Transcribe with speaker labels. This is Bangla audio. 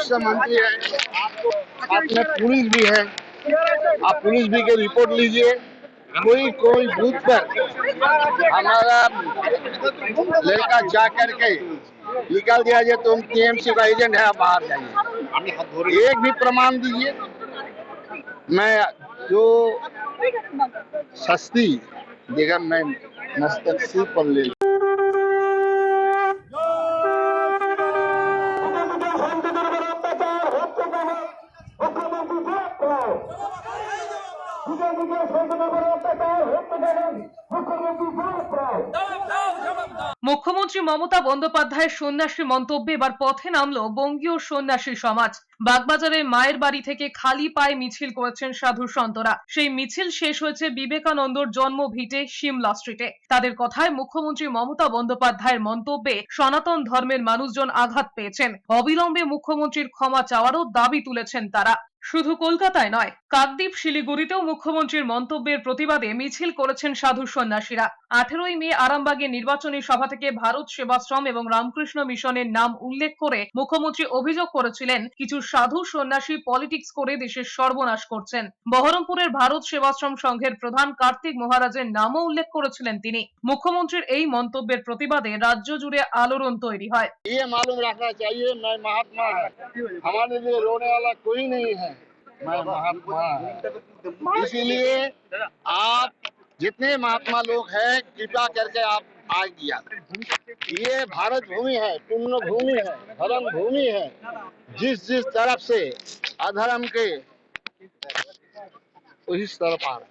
Speaker 1: से मंत्री है। में पुलिस भी है। आप पुलिस भी के रिपोर्ट लीजिए। कोई कोई बूथ पर हमारा लड़का जा करके निकाल दिया जाए तुम टीएमसी का एजेंट है, आप बाहर जाइए। एक भी प्रमाण दीजिए। मैं जो सस्ती जगह मैं मस्तक सिर पर ले।
Speaker 2: মুখ্যমন্ত্রী মমতা বন্দ্যোপাধ্যায়ের সন্ন্যাসী মন্তব্যে এবার পথে নামলো বঙ্গীয় সন্ন্যাসী সমাজ। বাগবাজারের মায়ের বাড়ি থেকে খালি পায়ে মিছিল করেছেন সাধু সন্তরা। সেই মিছিল শেষ হয়েছে বিবেকানন্দর জন্ম ভিটে সিমলা স্ট্রিটে। তাদের কথায় মুখ্যমন্ত্রী মমতা বন্দ্যোপাধ্যায়ের মন্তব্যে সনাতন ধর্মের মানুষজন আঘাত পেয়েছেন। অবিলম্বে মুখ্যমন্ত্রীর ক্ষমা চাওয়ারও দাবি তুলেছেন তারা। শুধু কলকাতায় নয় কাকদ্বীপ শিলিগুড়িতেও মুখ্যমন্ত্রীর মন্তব্যের প্রতিবাদে মিছিল করেছেন সাধু সন্ন্যাসীরা আঠেরোই মে আরামবাগে নির্বাচনী সভা থেকে ভারত সেবাশ্রম এবং রামকৃষ্ণ মিশনের নাম উল্লেখ করে মুখ্যমন্ত্রী অভিযোগ করেছিলেন কিছু সাধু সন্ন্যাসী পলিটিক্স করে দেশের সর্বনাশ করছেন বহরমপুরের ভারত সেবাশ্রম সংঘের প্রধান কার্তিক মহারাজের নামও উল্লেখ করেছিলেন তিনি মুখ্যমন্ত্রীর এই মন্তব্যের প্রতিবাদে রাজ্য জুড়ে আলোড়ন তৈরি হয়
Speaker 1: ये मालूम रखना चाहिए मैं महात्मा है हमारे लिए रोने वाला कोई नहीं है मैं महात्मा है। इसीलिए आप जितने महात्मा लोग हैं कृपा करके आप आ गया ये भारत भूमि है पुण्य भूमि है धर्म भूमि है। जिस जिस तरफ़ से अधर्म के उस तरफ़ आ रहे।